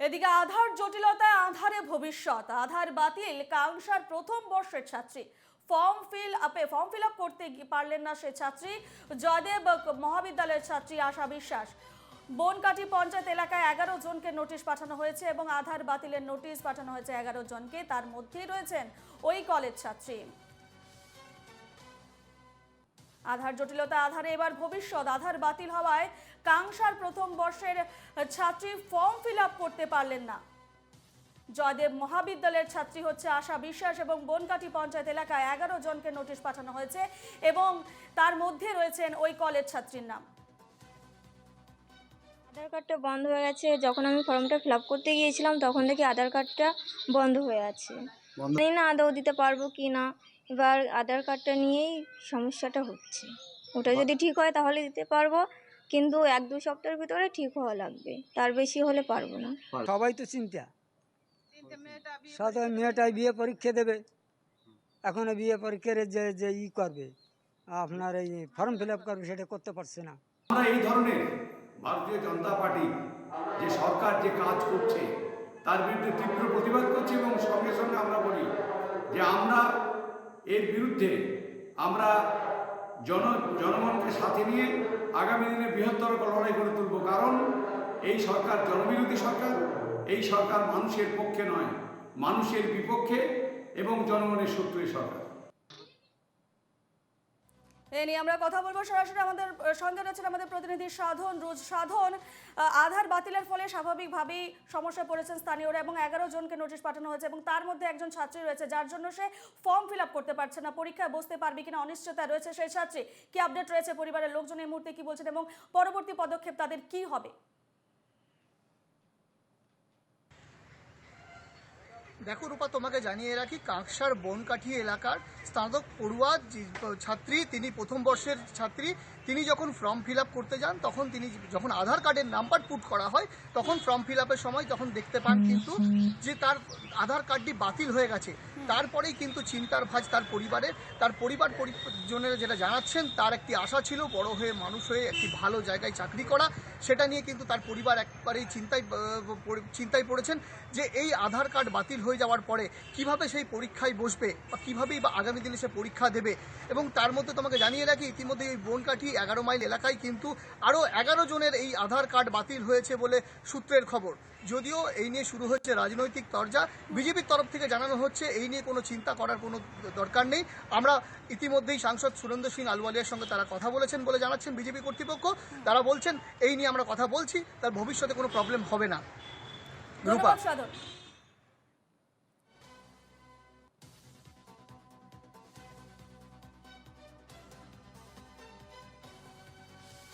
এদিকে আধার জটিলতায় আধারে ভবিষ্যৎ, আধার বাতিল কাংসার প্রথম বর্ষের ছাত্রী। ফর্ম ফিল আপে, ফর্ম ফিল আপ করতে পারলেন না সে ছাত্রী। জয়দেব মহাবিদ্যালয়ের ছাত্রী আশা বিশ্বাস। বনকাটি পঞ্চায়েত এলাকায় এগারো জনকে নোটিশ পাঠানো হয়েছে এবং আধার বাতিলের নোটিশ পাঠানো হয়েছে এগারো জনকে। তার মধ্যেই রয়েছেন ওই কলেজ ছাত্রী। আধার জটিলতা আধারে এবার ভবিষ্যৎ আধার বাতিল হওয়ায় কাংসার প্রথম বর্ষের ছাত্রী ফর্ম ফিল আপ করতে পারলেন না। জয়দেব মহাবিদ্যালয়ের ছাত্রী হচ্ছে আশা বিশ্বাস এবং বনকাটি পঞ্চায়েত এলাকায় এগারো জনকে নোটিশ পাঠানো হয়েছে এবং তার মধ্যে রয়েছেন ওই কলেজ ছাত্রীর নাম। আধার কার্ডটা বন্ধ হয়ে গেছে যখন আমি ফর্মটা ফিল আপ করতে গিয়েছিলাম তখন থেকে আধার কার্ডটা বন্ধ হয়ে আছে। জানি না আদৌ দিতে পারব কি না। এবার আধার কার্ডটা নিয়েই সমস্যাটা হচ্ছে। ওটা যদি ঠিক হয় তাহলে দিতে পারব কিন্তু এক দু সপ্তাহের ভিতরে ঠিক হওয়া লাগবে। তার বেশি হলে পারব না। সবাই তো চিন্তা। সাথে মেয়েটাই বিয়ে পরীক্ষা দেবে। এখন বিয়ে পরীক্ষার যে যে ই করবে আপনার এই ফর্ম ফিল আপ করবে সেটা করতে পারছে না। আমরা এই ধরনের ভারতীয় জনতা পার্টি যে সরকার যে কাজ করছে তার বিরুদ্ধে তীব্র প্রতিবাদ করছি এবং সঙ্গে সঙ্গে আমরা বলি যে আমরা এর বিরুদ্ধে আমরা জন জনগণকে সাথে নিয়ে আগামী দিনে বৃহত্তর লড়াই করে তুলব। কারণ এই সরকার জনবিরোধী সরকার, এই সরকার মানুষের পক্ষে নয়, মানুষের বিপক্ষে এবং জনগণের শত্রু সরকার। এ নিয়ে আমরা কথা বলব। সরাসরি আমাদের সঙ্গে রয়েছেন আমাদের প্রতিনিধি সাধন, রোজ সাধন। আধার বাতিলের ফলে স্বাভাবিকভাবেই সমস্যায় পড়েছেন স্থানীয়রা এবং এগারো জনকে নোটিশ পাঠানো হয়েছে এবং তার মধ্যে একজন ছাত্রী রয়েছে, যার জন্য সে ফর্ম ফিল করতে পারছে না, পরীক্ষায় বসতে পারবে কিনা, অনিশ্চয়তা রয়েছে সেই ছাত্রী। কি আপডেট রয়েছে পরিবারের লোকজন এই মুহূর্তে কি বলছেন এবং পরবর্তী পদক্ষেপ তাদের কি হবে? দেখো রূপা, তোমাকে জানিয়ে রাখি, কাঁকসার বনকাঠি এলাকার স্নাতক পড়ুয়া ছাত্রী, তিনি প্রথম বর্ষের ছাত্রী। তিনি যখন ফর্ম ফিল করতে যান, তখন তিনি যখন আধার কার্ডের নাম্বার পুট করা হয়, তখন ফর্ম ফিল সময় যখন দেখতে পান কিন্তু যে তার আধার কার্ডটি বাতিল হয়ে গেছে। তারপরেই কিন্তু চিন্তার ভাজ তার পরিবারের, তার পরিবার পরিজনেরা যেটা জানাচ্ছেন, তার একটি আশা ছিল, বড় হয়ে, মানুষ হয়ে একটি ভালো জায়গায় চাকরি করা। সেটা নিয়ে কিন্তু তার পরিবার একবারেই চিন্তায় চিন্তায় পড়েছেন যে এই আধার কার্ড বাতিল হয়ে যাওয়ার পরে কীভাবে সেই পরীক্ষায় বসবে বা কীভাবেই বা আগামী দিনে সে পরীক্ষা দেবে। এবং তার মধ্যে তোমাকে জানিয়ে রাখি, ইতিমধ্যে এই বনকাঠি এগারো মাইল এলাকায় কিন্তু আরও এগারো জনের এই আধার কার্ড বাতিল হয়েছে বলে সূত্রের খবর। যদিও এই নিয়ে শুরু হচ্ছে রাজনৈতিক তরজা বিজেপির তরফ থেকে জানানো হচ্ছে এই নিয়ে কোনো চিন্তা করার কোনো দরকার নেই। আমরা ইতিমধ্যেই সাংসদ সুরেন্দ্র সিং আলওয়ালিয়ার সঙ্গে তারা কথা বলেছেন বলে জানাচ্ছেন বিজেপি কর্তৃপক্ষ। তারা বলছেন এই নিয়ে আমরা কথা বলছি তার ভবিষ্যতে কোনো প্রবলেম হবে না। রূপা।